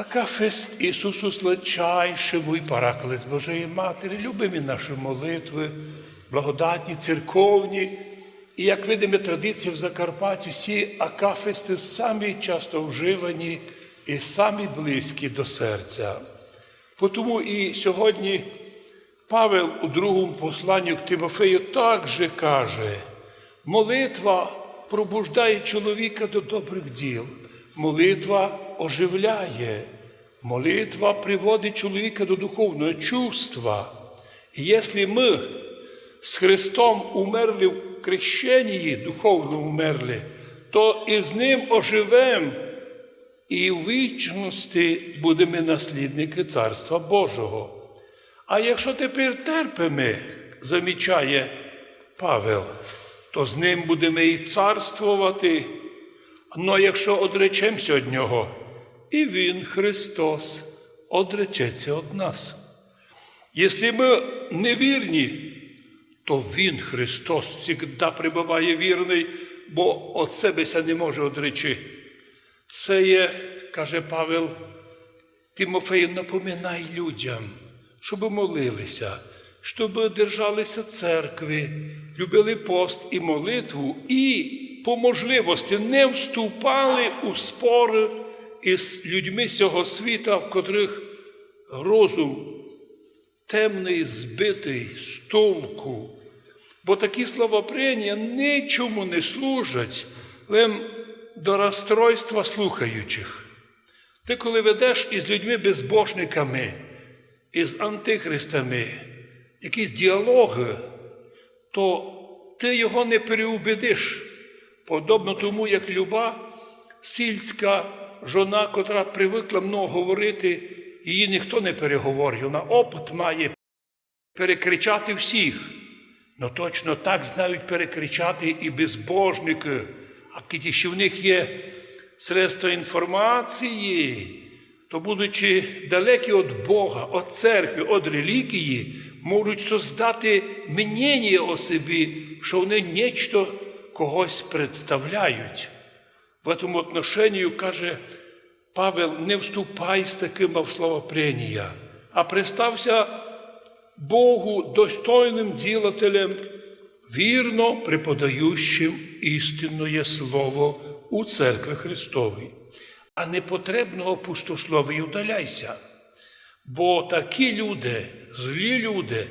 Акафист Ісусу сладчайшому і параклес Божої Матері, любимі наші молитви, благодатні, церковні. І як видимо, традиції в Закарпатті, всі акафисти самі часто вживані і самі близькі до серця. Тому і сьогодні Павел у другому посланні к Тимофею також каже, молитва пробуждає чоловіка до добрих діл, молитва оживляє, молитва приводить чоловіка до духовного чувства. І якщо ми з Христом умерли в крещенні, духовно умерли, то і з Ним оживемо і в вічності будемо наслідники Царства Божого. А якщо тепер терпимо, замічає Павел, то з ним будемо і царствувати. Но якщо одречемося від Нього, і Він, Христос, одречеться від нас. Якщо ми невірні, то Він, Христос, завжди прибуває вірний, бо від себе не може одречи. Це є, каже Павел, Тимофею, напоминай людям, щоб молилися, щоб держалися церкви, любили пост і молитву, і по можливості не вступали у спори із людьми цього світа, в котрих розум темний, збитий з толку. Бо такі словопрення нічому не служать, лем до розстройства слухаючих. Ти, коли ведеш із людьми безбожниками, із антихристами, якісь діалоги, то ти його не переубедиш, подобно тому, як люба сільська жона, котра привикла много говорити, її ніхто не переговорює, вона опит має перекричати всіх. Ну точно так знають перекричати і безбожники, а ще в них є средства інформації, то, будучи далекі від Бога, від церкви, від релігії, можуть создати мнення о собі, що вони нечто когось представляють. В цьому отношенні каже Павел, не вступай з таким в словопрення, а пристався Богу достойним ділателем, вірно преподаючим істинне Слово у церкві Христовій. А непотребного пустословия удаляйся. Бо такі люди, злі люди,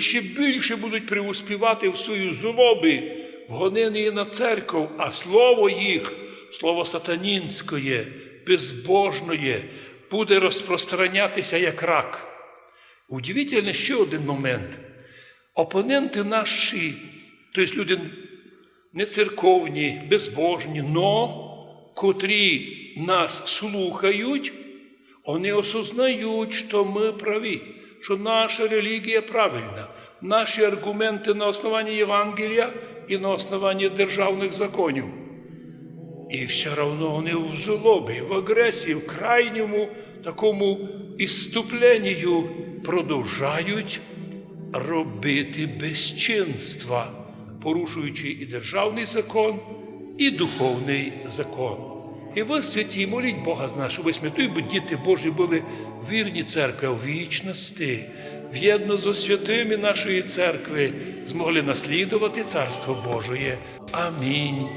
ще більше будуть преуспівати в свою злобі, в гоненні на церкву, а слово їх, слово сатанінське, безбожне, буде розпространятися як рак. Удивительно ще один момент. Опоненти наші, тобто люди не церковні, безбожні, но котрі нас слухають, вони осознають, що ми праві, що наша релігія правильна, наші аргументи на основанні Євангелія і на основанні державних законів. І все одно вони в злобі, в агресії, в крайньому такому іступленню продовжають робити безчинства, порушуючи і державний закон, і духовний закон. І ви, святі, моліть Бога з нас, щоб бо діти Божі були вірні церкви в вічності, в'єдно зо святими нашої церкви, змогли наслідувати Царство Божоє. Амінь.